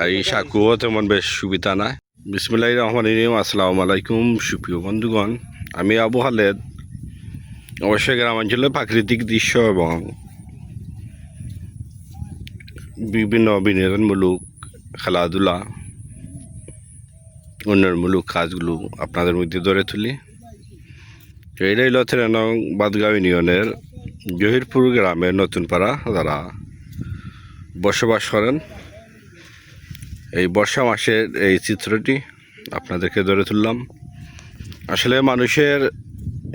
আর এই সাঁকুও তেমন বেশ সুবিধা নাই। বিসমুল্লাহ রহমান রহিম আসসালামু আলাইকুম সুপ্রিয় বন্ধুগণ। আমি আবু হালেদ অবশ্যই গ্রামাঞ্চলে প্রাকৃতিক দৃশ্য এবং বিভিন্ন বিনোদনমূলক খেলাধুলা উন্নয়নমূলক কাজগুলো আপনাদের মধ্যে ধরে তুলি। তো এটাই লথের নং বাদগাঁও ইউনিয়নের জহিরপুর গ্রামের নতুন পাড়া যারা বসবাস করেন। এই বর্ষা মাসের এই চিত্রটি আপনাদেরকে ধরে তুললাম। আসলে মানুষের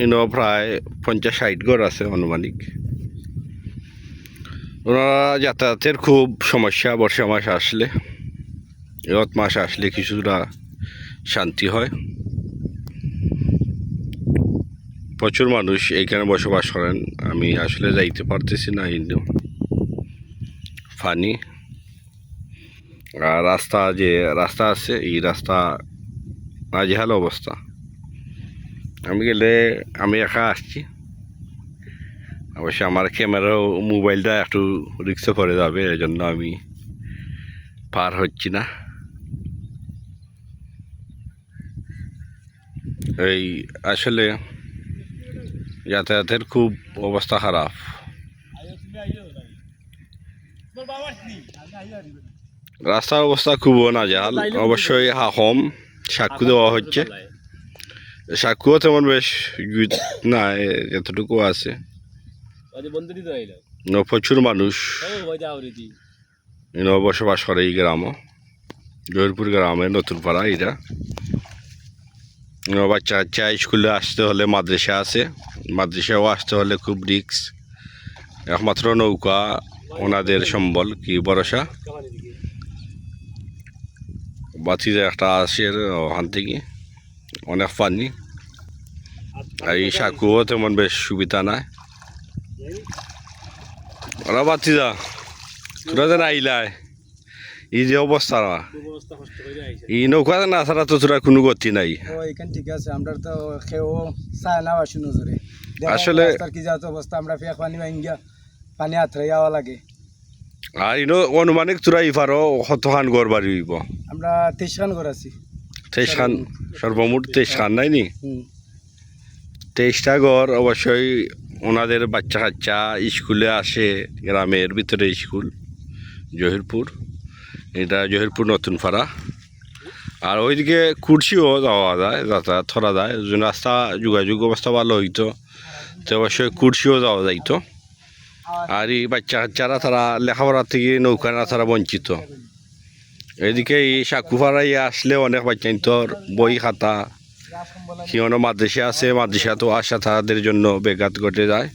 ইনো প্রায় পঞ্চাশ ষাট ঘর আছে আনুমানিক। ওনারা যাতায়াতের খুব সমস্যা বর্ষা মাস আসলে। রথ মাস আসলে কিছুটা শান্তি হয়। প্রচুর মানুষ এইখানে বসবাস করেন। আমি আসলে যাইতে পারতেছি না ইন্দু ফানি। রাস্তা যে রাস্তা আছে, এই রাস্তা নাজেহাল অবস্থা। আমি গেলে আমি একা আসছি। অবশ্য আমার ক্যামেরাও মোবাইলটা একটু রিক্সে পড়ে যাবে, এই জন্য আমি পার হচ্ছি না। এই আসলে যাতায়াতের খুব অবস্থা খারাপ। রাস্তার অবস্থা খুব নাজাল অবশ্যই হাহম সাক্ষু দেওয়া হচ্ছে সাক্ষুও তেমন বেশ না যতটুকু আছে। প্রচুর মানুষ। বসবাস করে এই গ্রামও জয়পুর গ্রামে নতুন পাড়া এটা বাচ্চা কাচ্চা স্কুলে আসতে হলে মাদ্রাসা আছে। মাদ্রাসাও আসতে হলে খুব রিক্স একমাত্র নৌকা ওনাদের সম্বল কি ভরসা বাতিতে একটা আসে ওখান থেকে। অনেক পানি। আর এই সাঁকুও তেমন বেশ সুবিধা নাই। ওরা বাতি যা। তোরা যেন আইলাই এই যে অবস্থা এই নৌকা না ছাড়া তো তোরা কোনো গতি নাই। ঠিক আছে আমরা তো খেয়েও চায় না বাসি নজরে। আসলে- কি যাতে অবস্থা আমরা ফেক পানি ভাঙ্গিয়া পানি যাওয়া লাগে। আর ইনো অনুমানিক তোরা ইফারও কতখান গড় বাড়ি হইব। আমরা তেইশ খান করে আছি। তেইশ খান সর্বমোট তেইশ খান নাই নি? তেইশটা ঘর অবশ্যই ওনাদের বাচ্চা কাচ্চা স্কুলে আসে গ্রামের ভিতরে স্কুল জহিরপুর। এটা জহিরপুর নতুন পাড়া। আর ওইদিকে কুর্সিও যাওয়া যায় যাতায়াত করা যায়। রাস্তা যোগাযোগ অবস্থা ভালো হইতো। তো অবশ্যই কুর্সিও যাওয়া যাইতো। আর এই বাচ্চা কাচ্চারা তারা লেখাপড়া থেকে নৌকানা তারা বঞ্চিত। এদিকে এই সাকুপাড়ায় আসলে অনেক বাচ্চা তোর বই খাতা। সিংহন মাদ্রাসা আছে মাদ্রাসা তো আসা তাদের জন্য বেঘাত ঘটে যায়।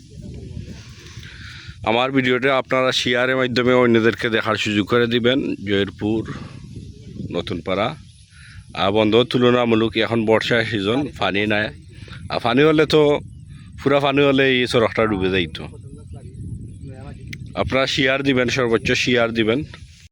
আমার ভিডিওটা আপনারা শেয়ারের মাধ্যমে অন্যদেরকে দেখার সুযোগ করে দিবেন। জয়পুর নতুন পাড়া আর বন্ধ, তুলনামূলক এখন বর্ষা সিজন পানি নাই। আর পানি হলে তো পুরা পানি হলে এই সড়কটা ডুবে যাইতো আপনারা শেয়ার দিবেন, সর্বোচ্চ শেয়ার দিবেন।